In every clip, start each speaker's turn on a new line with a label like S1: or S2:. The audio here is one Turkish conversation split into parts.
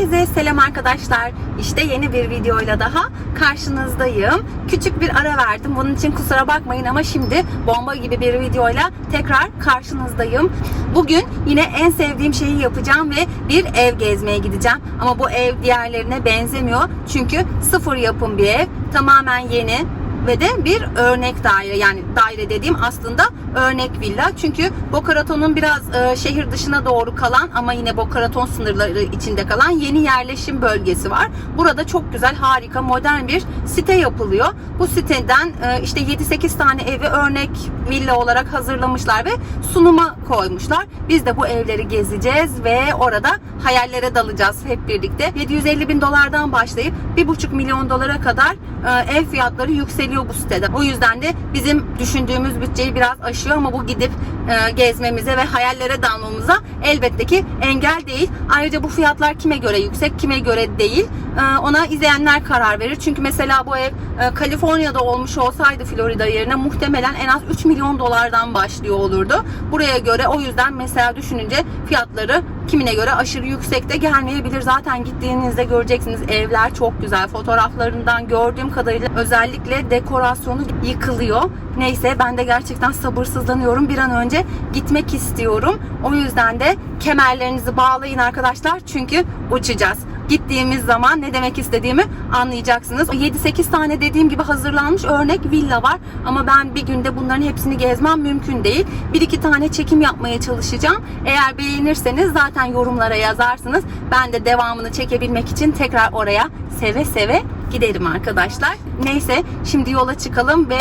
S1: Herkese selam arkadaşlar. İşte yeni bir videoyla daha karşınızdayım. Küçük bir ara verdim. Bunun için kusura bakmayın ama şimdi bomba gibi bir videoyla tekrar karşınızdayım. Bugün yine en sevdiğim şeyi yapacağım ve bir ev gezmeye gideceğim. Ama bu ev diğerlerine benzemiyor. Çünkü sıfır yapım bir ev. Tamamen yeni ve de bir örnek daire yani daire dediğim aslında örnek villa. Çünkü Boca Raton'un biraz e, şehir dışına doğru kalan ama yine Boca Raton sınırları içinde kalan yeni yerleşim bölgesi var. Burada çok güzel, harika, modern bir site yapılıyor. Bu siteden e, işte 7-8 tane evi örnek villa olarak hazırlamışlar ve sunuma koymuşlar. Biz de bu evleri gezeceğiz ve orada hayallere dalacağız hep birlikte. 750 bin dolardan başlayıp 1,5 milyon dolara kadar e, ev fiyatları yükseliyor bu sitede. O yüzden de bizim düşündüğümüz bütçeyi biraz aşıyor ama bu gidip e, gezmemize ve hayallere dalmamıza elbette ki engel değil. Ayrıca bu fiyatlar kime göre yüksek, kime göre değil. E, ona izleyenler karar verir. Çünkü mesela bu ev e, Kaliforniya'da olmuş olsaydı Florida yerine muhtemelen en az 3 milyon dolardan başlıyor olurdu. Buraya göre o yüzden mesela düşününce fiyatları kimine göre aşırı yüksekte gelmeyebilir. Zaten gittiğinizde göreceksiniz evler çok güzel. Fotoğraflarından gördüğüm kadarıyla özellikle dekorasyonu yıkılıyor. Neyse ben de gerçekten sabırsızlanıyorum. Bir an önce gitmek istiyorum. O yüzden de kemerlerinizi bağlayın arkadaşlar. Çünkü uçacağız gittiğimiz zaman ne demek istediğimi anlayacaksınız. 7-8 tane dediğim gibi hazırlanmış örnek villa var ama ben bir günde bunların hepsini gezmem mümkün değil. Bir iki tane çekim yapmaya çalışacağım. Eğer beğenirseniz zaten yorumlara yazarsınız. Ben de devamını çekebilmek için tekrar oraya seve seve giderim arkadaşlar. Neyse şimdi yola çıkalım ve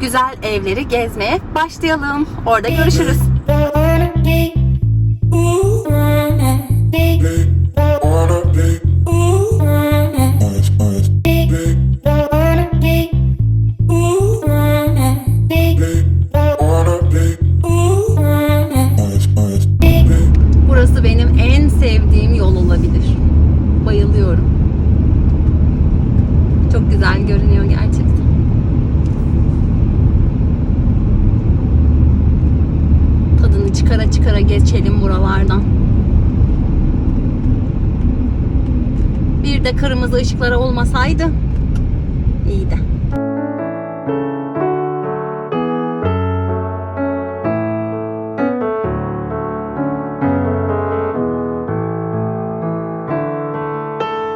S1: güzel evleri gezmeye başlayalım. Orada görüşürüz.
S2: wanna be. Wanna be.
S1: Geçelim buralardan. Bir de kırmızı ışıkları olmasaydı iyiydi.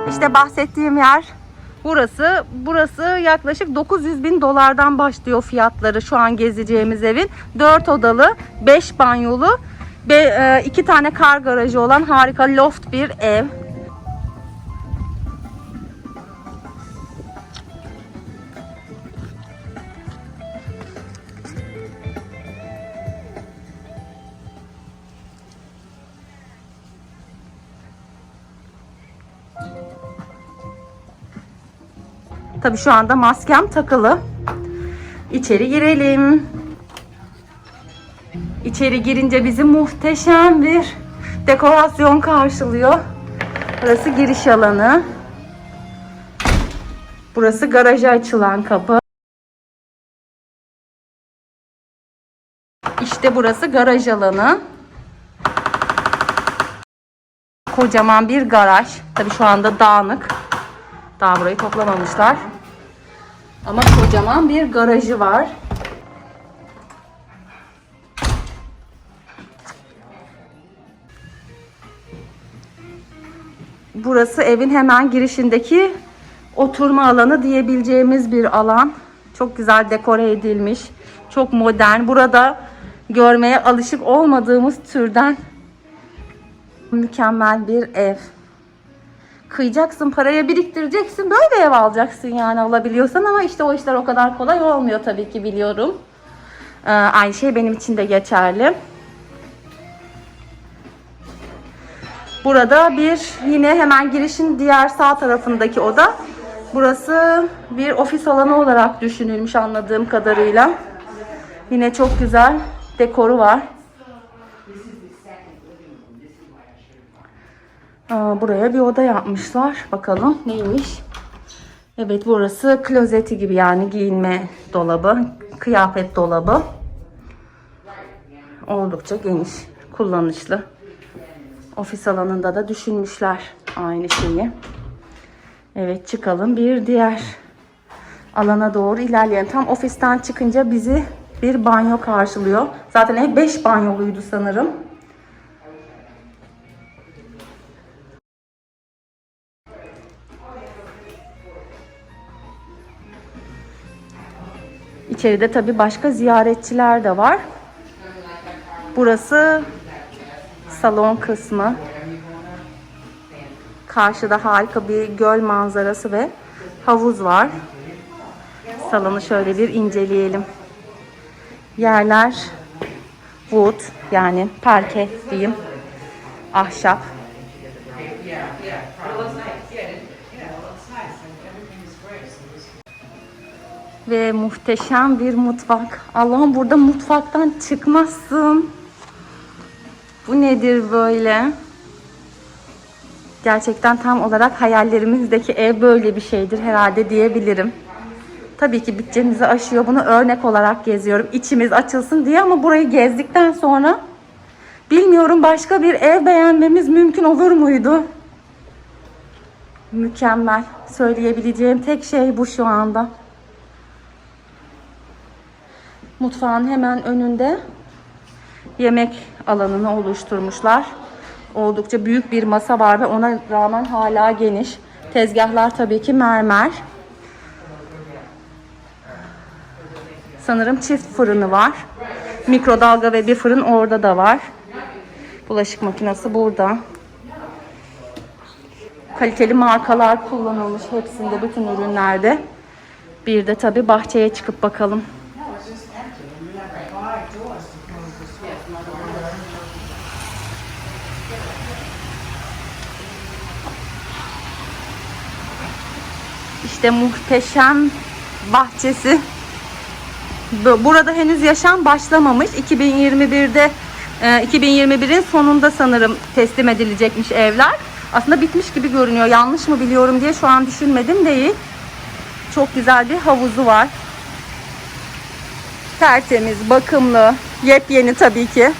S1: İşte bahsettiğim yer burası. Burası yaklaşık 900 bin dolardan başlıyor fiyatları şu an gezeceğimiz evin. 4 odalı, 5 banyolu ve 2 tane kar garajı olan harika loft bir ev. Tabii şu anda maskem takılı. İçeri girelim. İçeri girince bizi muhteşem bir dekorasyon karşılıyor. Burası giriş alanı. Burası garaja açılan kapı. İşte burası garaj alanı. Kocaman bir garaj. Tabii şu anda dağınık. Daha burayı toplamamışlar. Ama kocaman bir garajı var. Burası evin hemen girişindeki oturma alanı diyebileceğimiz bir alan. Çok güzel dekore edilmiş. Çok modern. Burada görmeye alışık olmadığımız türden mükemmel bir ev kıyacaksın, paraya biriktireceksin. Böyle ev alacaksın yani alabiliyorsan ama işte o işler o kadar kolay olmuyor tabii ki biliyorum. Ee, aynı şey benim için de geçerli. Burada bir yine hemen girişin diğer sağ tarafındaki oda. Burası bir ofis alanı olarak düşünülmüş anladığım kadarıyla. Yine çok güzel dekoru var. Buraya bir oda yapmışlar. Bakalım neymiş. Evet burası klozeti gibi yani giyinme dolabı, kıyafet dolabı. Oldukça geniş, kullanışlı. Ofis alanında da düşünmüşler. aynı şeyi. Evet çıkalım bir diğer alana doğru ilerleyelim. Tam ofisten çıkınca bizi bir banyo karşılıyor. Zaten ev 5 banyoluydu sanırım. İçeride tabii başka ziyaretçiler de var. Burası salon kısmı. Karşıda harika bir göl manzarası ve havuz var. Salonu şöyle bir inceleyelim. Yerler wood yani parke diyeyim. Ahşap. Ve muhteşem bir mutfak. Allah'ım burada mutfaktan çıkmazsın. Bu nedir böyle? Gerçekten tam olarak hayallerimizdeki ev böyle bir şeydir herhalde diyebilirim. Tabii ki bütçemizi aşıyor. Bunu örnek olarak geziyorum. İçimiz açılsın diye ama burayı gezdikten sonra bilmiyorum başka bir ev beğenmemiz mümkün olur muydu? Mükemmel. Söyleyebileceğim tek şey bu şu anda. Mutfağın hemen önünde yemek alanını oluşturmuşlar. Oldukça büyük bir masa var ve ona rağmen hala geniş. Tezgahlar tabii ki mermer. Sanırım çift fırını var. Mikrodalga ve bir fırın orada da var. Bulaşık makinesi burada. Kaliteli markalar kullanılmış hepsinde bütün ürünlerde. Bir de tabii bahçeye çıkıp bakalım. İşte muhteşem bahçesi. Bu- Burada henüz yaşam başlamamış. 2021'de e, 2021'in sonunda sanırım teslim edilecekmiş evler. Aslında bitmiş gibi görünüyor. Yanlış mı biliyorum diye şu an düşünmedim değil. Çok güzel bir havuzu var. Tertemiz, bakımlı, yepyeni tabii ki.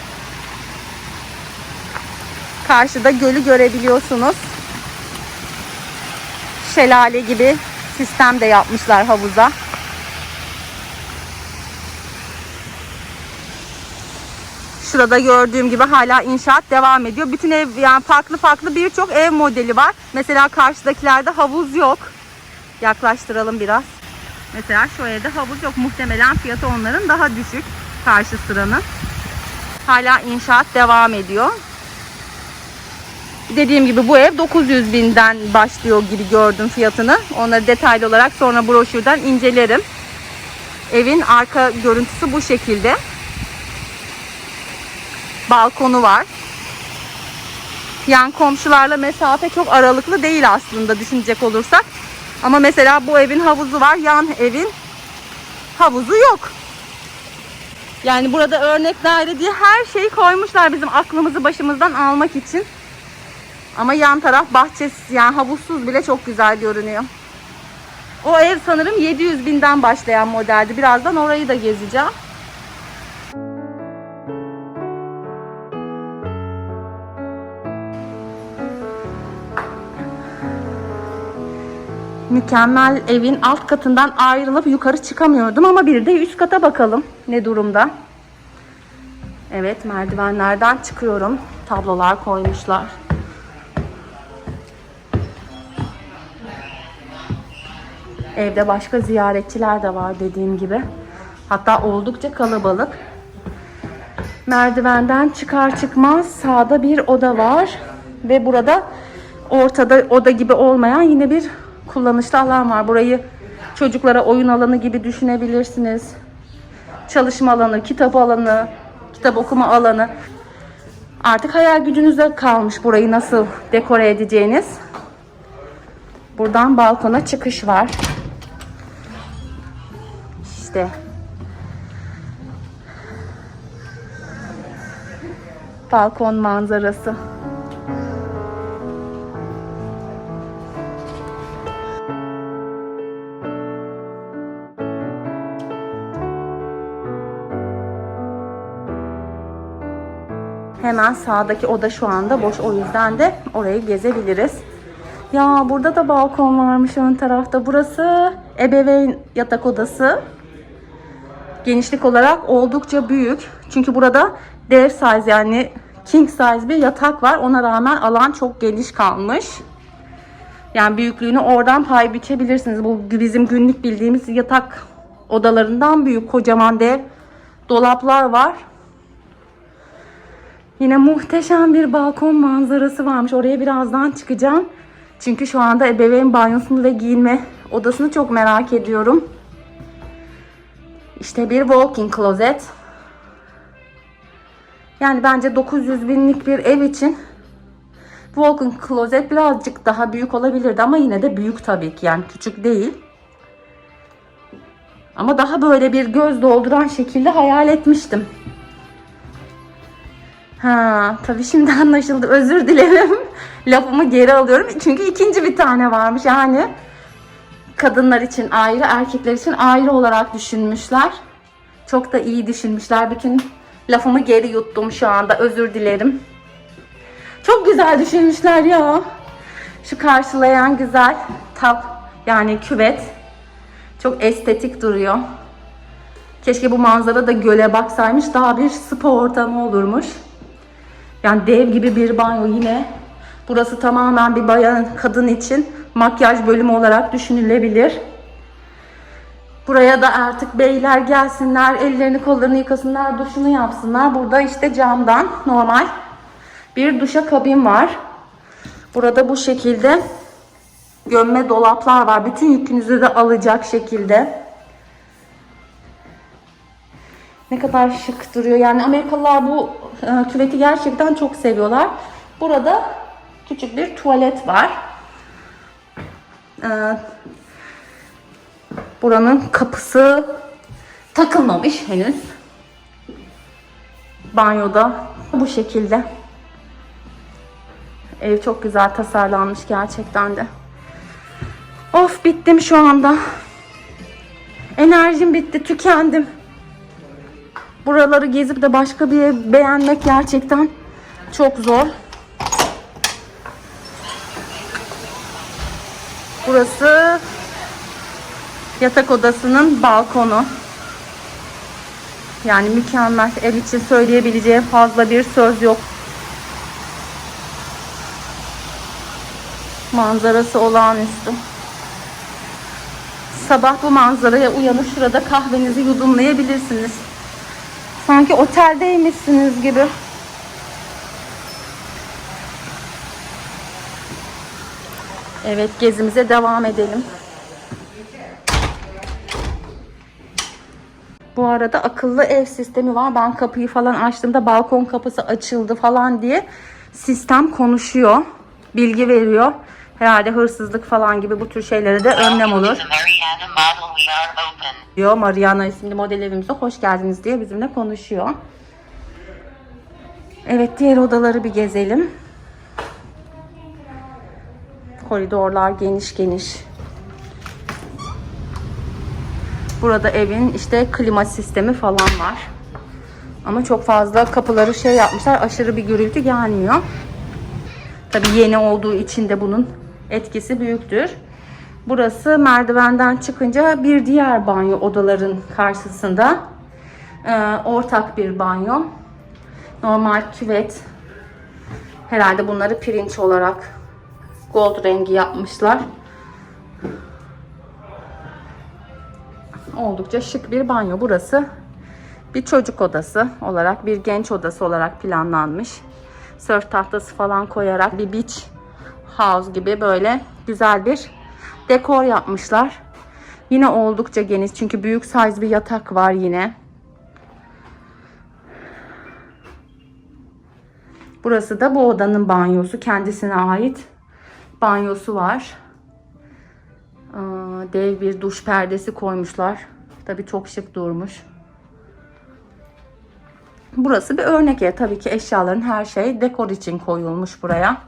S1: Karşıda gölü görebiliyorsunuz. Şelale gibi sistem de yapmışlar havuza. Şurada gördüğüm gibi hala inşaat devam ediyor. Bütün ev yani farklı farklı birçok ev modeli var. Mesela karşıdakilerde havuz yok. Yaklaştıralım biraz. Mesela şu evde havuz yok. Muhtemelen fiyatı onların daha düşük. Karşı sıranın. Hala inşaat devam ediyor. Dediğim gibi bu ev 900 binden başlıyor gibi gördüm fiyatını. Onları detaylı olarak sonra broşürden incelerim. Evin arka görüntüsü bu şekilde. Balkonu var. Yan komşularla mesafe çok aralıklı değil aslında düşünecek olursak. Ama mesela bu evin havuzu var. Yan evin havuzu yok. Yani burada örnek daire diye her şeyi koymuşlar bizim aklımızı başımızdan almak için. Ama yan taraf bahçesi yani havuzsuz bile çok güzel görünüyor. O ev sanırım 700 binden başlayan modeldi. Birazdan orayı da gezeceğim. Mükemmel evin alt katından ayrılıp yukarı çıkamıyordum ama bir de üst kata bakalım ne durumda. Evet merdivenlerden çıkıyorum. Tablolar koymuşlar. Evde başka ziyaretçiler de var dediğim gibi. Hatta oldukça kalabalık. Merdivenden çıkar çıkmaz sağda bir oda var. Ve burada ortada oda gibi olmayan yine bir kullanışlı alan var. Burayı çocuklara oyun alanı gibi düşünebilirsiniz. Çalışma alanı, kitap alanı, kitap okuma alanı. Artık hayal gücünüze kalmış burayı nasıl dekore edeceğiniz. Buradan balkona çıkış var. İşte. Balkon manzarası. Hemen sağdaki oda şu anda boş. O yüzden de orayı gezebiliriz. Ya burada da balkon varmış ön tarafta. Burası ebeveyn yatak odası. Genişlik olarak oldukça büyük. Çünkü burada dev size yani king size bir yatak var. Ona rağmen alan çok geniş kalmış. Yani büyüklüğünü oradan pay biçebilirsiniz. Bu bizim günlük bildiğimiz yatak odalarından büyük kocaman dev dolaplar var. Yine muhteşem bir balkon manzarası varmış. Oraya birazdan çıkacağım. Çünkü şu anda ebeveyn banyosunu ve giyinme odasını çok merak ediyorum. İşte bir walk-in closet. Yani bence 900 binlik bir ev için walk-in closet birazcık daha büyük olabilirdi ama yine de büyük tabii ki yani küçük değil. Ama daha böyle bir göz dolduran şekilde hayal etmiştim. Ha, tabii şimdi anlaşıldı. Özür dilerim. Lafımı geri alıyorum. Çünkü ikinci bir tane varmış. Yani kadınlar için ayrı, erkekler için ayrı olarak düşünmüşler. Çok da iyi düşünmüşler. Bütün lafımı geri yuttum şu anda. Özür dilerim. Çok güzel düşünmüşler ya. Şu karşılayan güzel tap yani küvet. Çok estetik duruyor. Keşke bu manzara da göle baksaymış. Daha bir spa ortamı olurmuş. Yani dev gibi bir banyo yine. Burası tamamen bir bayan kadın için makyaj bölümü olarak düşünülebilir. Buraya da artık beyler gelsinler, ellerini kollarını yıkasınlar, duşunu yapsınlar. Burada işte camdan normal bir duşa kabin var. Burada bu şekilde gömme dolaplar var. Bütün yükünüzü de alacak şekilde. Ne kadar şık duruyor. Yani Amerikalılar bu e, küveti gerçekten çok seviyorlar. Burada küçük bir tuvalet var. E, buranın kapısı takılmamış henüz. Banyoda bu şekilde. Ev çok güzel tasarlanmış gerçekten de. Of bittim şu anda. Enerjim bitti, tükendim. Buraları gezip de başka bir ev beğenmek gerçekten çok zor. Burası yatak odasının balkonu. Yani mükemmel. Ev için söyleyebileceğim fazla bir söz yok. Manzarası olağanüstü. Sabah bu manzaraya uyanıp şurada kahvenizi yudumlayabilirsiniz. Sanki oteldeymişsiniz gibi. Evet gezimize devam edelim. Bu arada akıllı ev sistemi var. Ben kapıyı falan açtığımda balkon kapısı açıldı falan diye sistem konuşuyor. Bilgi veriyor. Herhalde hırsızlık falan gibi bu tür şeylere de önlem olur. Diyor. Mariana isimli model evimize hoş geldiniz diye bizimle konuşuyor. Evet diğer odaları bir gezelim. Koridorlar geniş geniş. Burada evin işte klima sistemi falan var. Ama çok fazla kapıları şey yapmışlar. Aşırı bir gürültü gelmiyor. Tabii yeni olduğu için de bunun etkisi büyüktür. Burası merdivenden çıkınca bir diğer banyo odaların karşısında. Ee, ortak bir banyo. Normal küvet. Herhalde bunları pirinç olarak gold rengi yapmışlar. Oldukça şık bir banyo burası. Bir çocuk odası olarak, bir genç odası olarak planlanmış. Sörf tahtası falan koyarak bir beach house gibi böyle güzel bir dekor yapmışlar. Yine oldukça geniş çünkü büyük size bir yatak var yine. Burası da bu odanın banyosu. Kendisine ait banyosu var. Aa, Dev bir duş perdesi koymuşlar. Tabii çok şık durmuş. Burası bir örnek ev. Tabii ki eşyaların her şey dekor için koyulmuş buraya.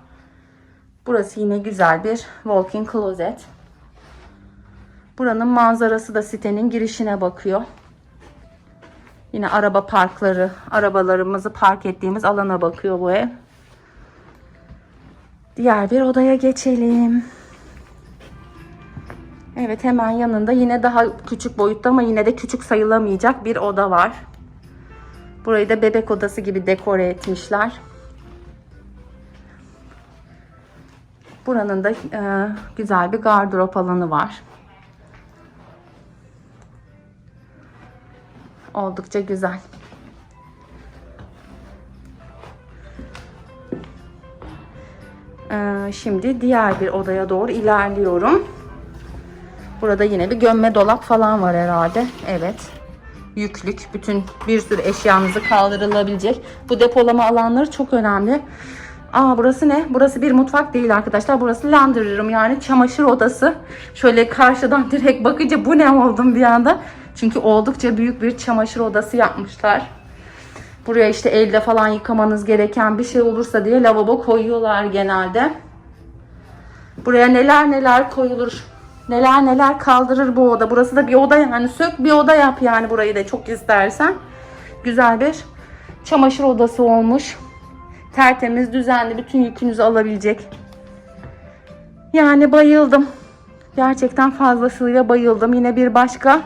S1: Burası yine güzel bir walk-in closet. Buranın manzarası da sitenin girişine bakıyor. Yine araba parkları, arabalarımızı park ettiğimiz alana bakıyor bu ev. Diğer bir odaya geçelim. Evet hemen yanında yine daha küçük boyutta ama yine de küçük sayılamayacak bir oda var. Burayı da bebek odası gibi dekore etmişler. Buranın da e, güzel bir gardırop alanı var. Oldukça güzel. E, şimdi diğer bir odaya doğru ilerliyorum. Burada yine bir gömme dolap falan var herhalde. Evet. Yüklük. Bütün bir sürü eşyanızı kaldırılabilecek. Bu depolama alanları çok önemli. Aa burası ne? Burası bir mutfak değil arkadaşlar. Burası laundry room yani çamaşır odası. Şöyle karşıdan direkt bakınca bu ne oldum bir anda. Çünkü oldukça büyük bir çamaşır odası yapmışlar. Buraya işte elde falan yıkamanız gereken bir şey olursa diye lavabo koyuyorlar genelde. Buraya neler neler koyulur. Neler neler kaldırır bu oda. Burası da bir oda yani sök bir oda yap yani burayı da çok istersen. Güzel bir çamaşır odası olmuş. Tertemiz, düzenli bütün yükünüzü alabilecek. Yani bayıldım. Gerçekten fazlasıyla bayıldım. Yine bir başka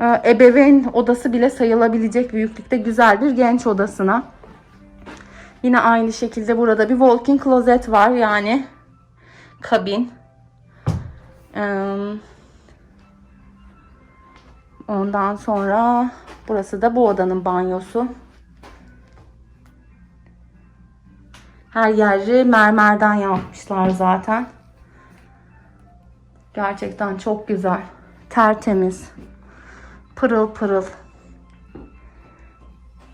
S1: ebeveyn odası bile sayılabilecek büyüklükte güzel bir genç odasına. Yine aynı şekilde burada bir walk-in closet var yani kabin. Ee, Ondan sonra burası da bu odanın banyosu. Her yeri mermerden yapmışlar zaten. Gerçekten çok güzel. Tertemiz. Pırıl pırıl.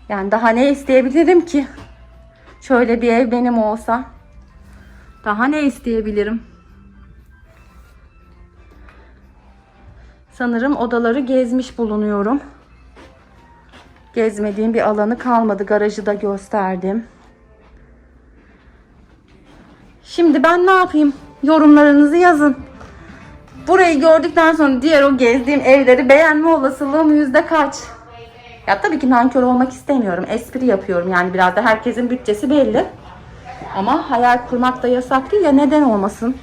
S1: Yani daha ne isteyebilirim ki? Şöyle bir ev benim olsa. Daha ne isteyebilirim? Sanırım odaları gezmiş bulunuyorum. Gezmediğim bir alanı kalmadı. Garajı da gösterdim. Şimdi ben ne yapayım? Yorumlarınızı yazın. Burayı gördükten sonra diğer o gezdiğim evleri beğenme olasılığım yüzde kaç? Ya tabii ki nankör olmak istemiyorum. Espri yapıyorum. Yani biraz da herkesin bütçesi belli. Ama hayal kurmak da yasak değil ya neden olmasın?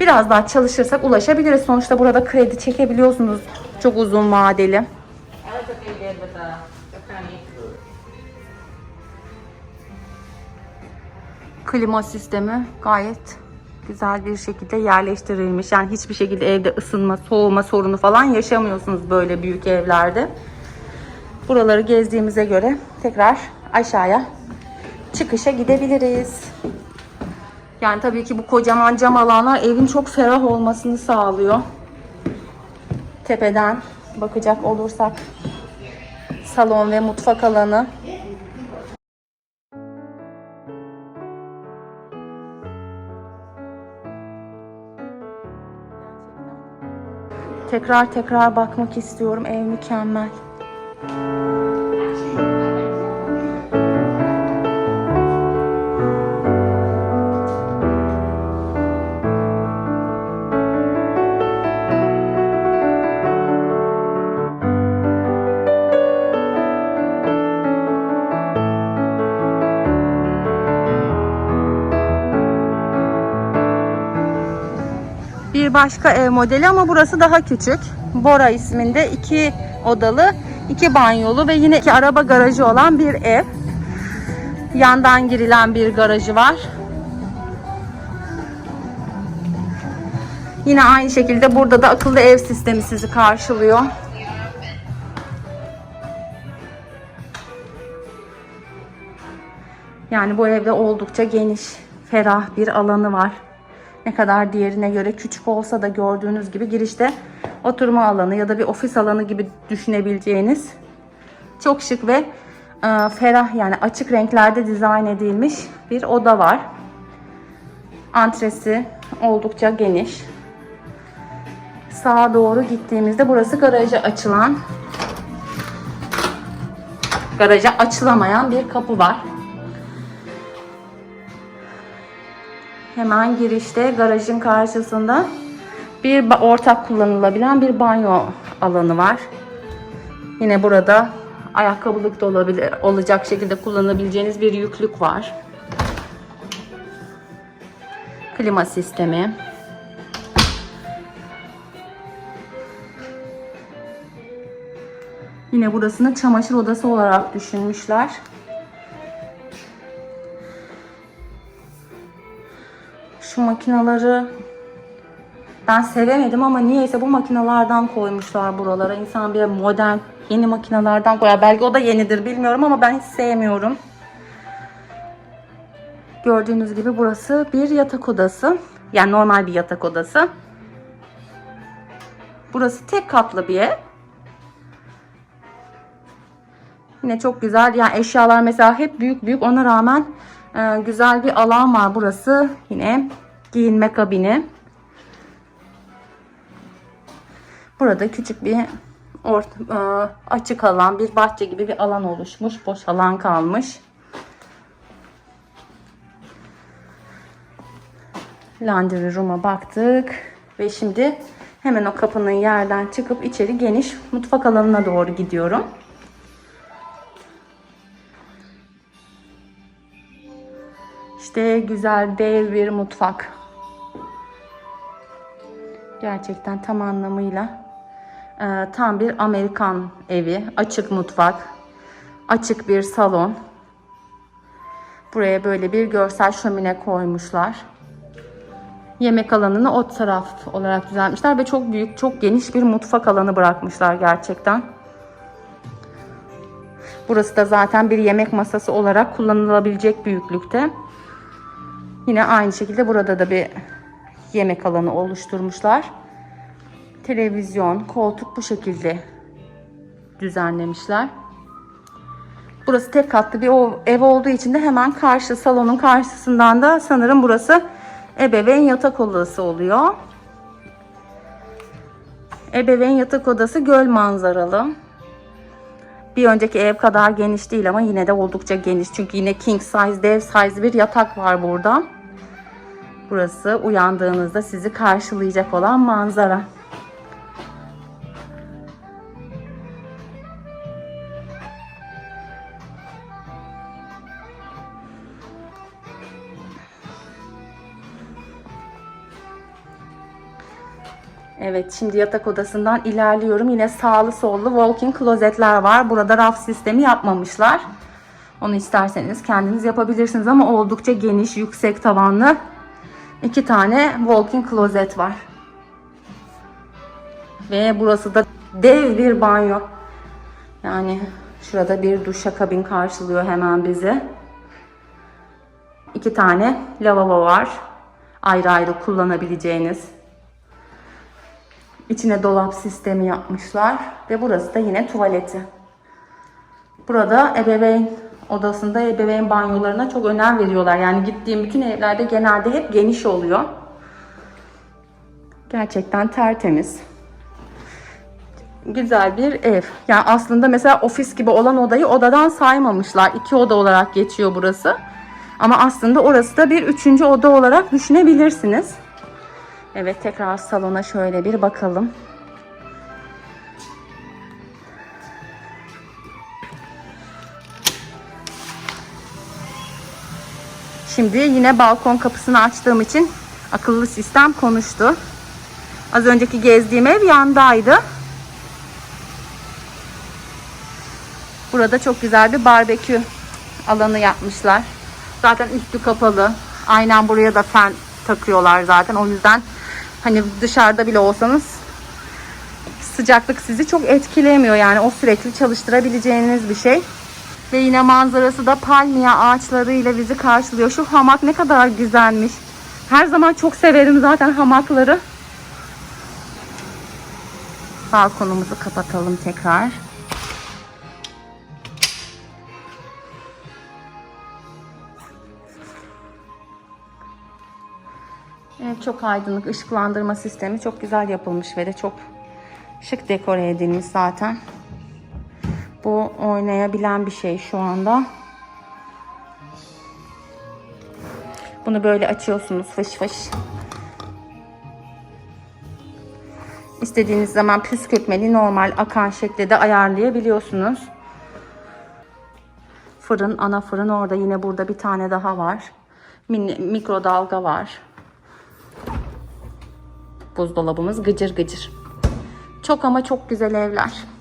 S1: Biraz daha çalışırsak ulaşabiliriz. Sonuçta burada kredi çekebiliyorsunuz. Çok uzun vadeli. Klima sistemi gayet güzel bir şekilde yerleştirilmiş. Yani hiçbir şekilde evde ısınma, soğuma sorunu falan yaşamıyorsunuz böyle büyük evlerde. Buraları gezdiğimize göre tekrar aşağıya çıkışa gidebiliriz. Yani tabii ki bu kocaman cam alanlar evin çok ferah olmasını sağlıyor. Tepeden bakacak olursak salon ve mutfak alanı. Tekrar tekrar bakmak istiyorum. Ev mükemmel. Başka ev modeli ama burası daha küçük. Bora isminde iki odalı, iki banyolu ve yine iki araba garajı olan bir ev. Yandan girilen bir garajı var. Yine aynı şekilde burada da akıllı ev sistemi sizi karşılıyor. Yani bu evde oldukça geniş, ferah bir alanı var. Ne kadar diğerine göre küçük olsa da gördüğünüz gibi girişte oturma alanı ya da bir ofis alanı gibi düşünebileceğiniz çok şık ve e, ferah yani açık renklerde dizayn edilmiş bir oda var. Antresi oldukça geniş. Sağa doğru gittiğimizde burası garaja açılan garaja açılamayan bir kapı var. Hemen girişte garajın karşısında bir ortak kullanılabilen bir banyo alanı var. Yine burada ayakkabılık da olabilir, olacak şekilde kullanabileceğiniz bir yüklük var. Klima sistemi. Yine burasını çamaşır odası olarak düşünmüşler. Şu makinaları ben sevemedim ama niyeyse bu makinalardan koymuşlar buralara. İnsan bir modern yeni makinalardan koyar. Belki o da yenidir bilmiyorum ama ben hiç sevmiyorum. Gördüğünüz gibi burası bir yatak odası. Yani normal bir yatak odası. Burası tek katlı bir ev. Yine çok güzel. Yani eşyalar mesela hep büyük büyük. Ona rağmen e, güzel bir alan var burası. Yine giyinme kabini. Burada küçük bir ort- e, açık alan, bir bahçe gibi bir alan oluşmuş. Boş alan kalmış. Laundry room'a baktık. Ve şimdi hemen o kapının yerden çıkıp içeri geniş mutfak alanına doğru gidiyorum. İşte güzel dev bir mutfak. Gerçekten tam anlamıyla e, tam bir Amerikan evi. Açık mutfak, açık bir salon. Buraya böyle bir görsel şömine koymuşlar. Yemek alanını o taraf olarak düzenlemişler ve çok büyük, çok geniş bir mutfak alanı bırakmışlar gerçekten. Burası da zaten bir yemek masası olarak kullanılabilecek büyüklükte. Yine aynı şekilde burada da bir yemek alanı oluşturmuşlar. Televizyon, koltuk bu şekilde düzenlemişler. Burası tek katlı bir ev olduğu için de hemen karşı salonun karşısından da sanırım burası ebeveyn yatak odası oluyor. Ebeveyn yatak odası göl manzaralı. Bir önceki ev kadar geniş değil ama yine de oldukça geniş. Çünkü yine king size, dev size bir yatak var burada. Burası uyandığınızda sizi karşılayacak olan manzara. Evet şimdi yatak odasından ilerliyorum. Yine sağlı sollu walk-in klozetler var. Burada raf sistemi yapmamışlar. Onu isterseniz kendiniz yapabilirsiniz ama oldukça geniş, yüksek tavanlı iki tane walk-in klozet var. Ve burası da dev bir banyo. Yani şurada bir duşakabin karşılıyor hemen bizi. İki tane lavabo var. Ayrı ayrı kullanabileceğiniz. İçine dolap sistemi yapmışlar. Ve burası da yine tuvaleti. Burada ebeveyn odasında ebeveyn banyolarına çok önem veriyorlar. Yani gittiğim bütün evlerde genelde hep geniş oluyor. Gerçekten tertemiz. Güzel bir ev. Yani aslında mesela ofis gibi olan odayı odadan saymamışlar. İki oda olarak geçiyor burası. Ama aslında orası da bir üçüncü oda olarak düşünebilirsiniz. Evet tekrar salona şöyle bir bakalım. Şimdi yine balkon kapısını açtığım için akıllı sistem konuştu. Az önceki gezdiğim ev yandaydı. Burada çok güzel bir barbekü alanı yapmışlar. Zaten üstü kapalı. Aynen buraya da fen takıyorlar zaten. O yüzden hani dışarıda bile olsanız sıcaklık sizi çok etkilemiyor. Yani o sürekli çalıştırabileceğiniz bir şey. Ve yine manzarası da palmiye ağaçlarıyla bizi karşılıyor. Şu hamak ne kadar güzelmiş. Her zaman çok severim zaten hamakları. Balkonumuzu kapatalım tekrar. Evet, çok aydınlık ışıklandırma sistemi çok güzel yapılmış ve de çok şık dekore edilmiş zaten. Bu oynayabilen bir şey şu anda. Bunu böyle açıyorsunuz fış fış. İstediğiniz zaman püskürtmeli normal akan şekilde de ayarlayabiliyorsunuz. Fırın, ana fırın orada yine burada bir tane daha var. Mini, mikrodalga var. Buzdolabımız gıcır gıcır. Çok ama çok güzel evler.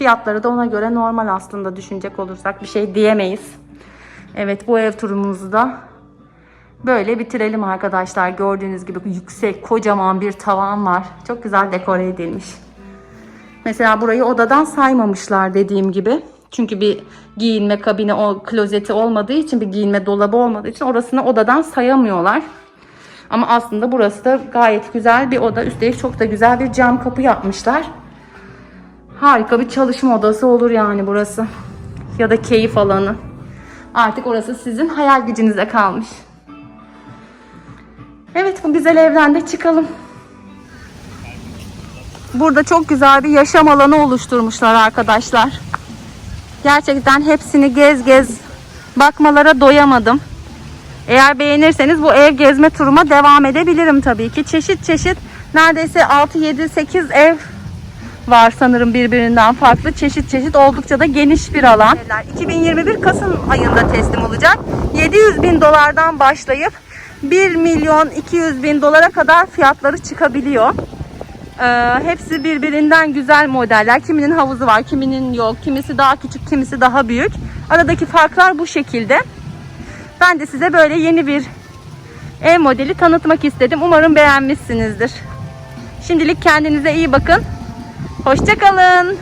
S1: Fiyatları da ona göre normal aslında düşünecek olursak bir şey diyemeyiz. Evet bu ev turumuzu da böyle bitirelim arkadaşlar. Gördüğünüz gibi yüksek kocaman bir tavan var. Çok güzel dekore edilmiş. Mesela burayı odadan saymamışlar dediğim gibi. Çünkü bir giyinme kabini, o klozeti olmadığı için, bir giyinme dolabı olmadığı için orasını odadan sayamıyorlar. Ama aslında burası da gayet güzel bir oda. Üstelik çok da güzel bir cam kapı yapmışlar. Harika bir çalışma odası olur yani burası. Ya da keyif alanı. Artık orası sizin hayal gücünüze kalmış. Evet bu güzel evden de çıkalım. Burada çok güzel bir yaşam alanı oluşturmuşlar arkadaşlar. Gerçekten hepsini gez gez bakmalara doyamadım. Eğer beğenirseniz bu ev gezme turuma devam edebilirim tabii ki. Çeşit çeşit neredeyse 6 7 8 ev var sanırım birbirinden farklı. Çeşit çeşit oldukça da geniş bir alan. 2021 Kasım ayında teslim olacak. 700 bin dolardan başlayıp 1 milyon 200 bin dolara kadar fiyatları çıkabiliyor. Ee, hepsi birbirinden güzel modeller. Kiminin havuzu var, kiminin yok. Kimisi daha küçük, kimisi daha büyük. Aradaki farklar bu şekilde. Ben de size böyle yeni bir ev modeli tanıtmak istedim. Umarım beğenmişsinizdir. Şimdilik kendinize iyi bakın. Hoşçakalın.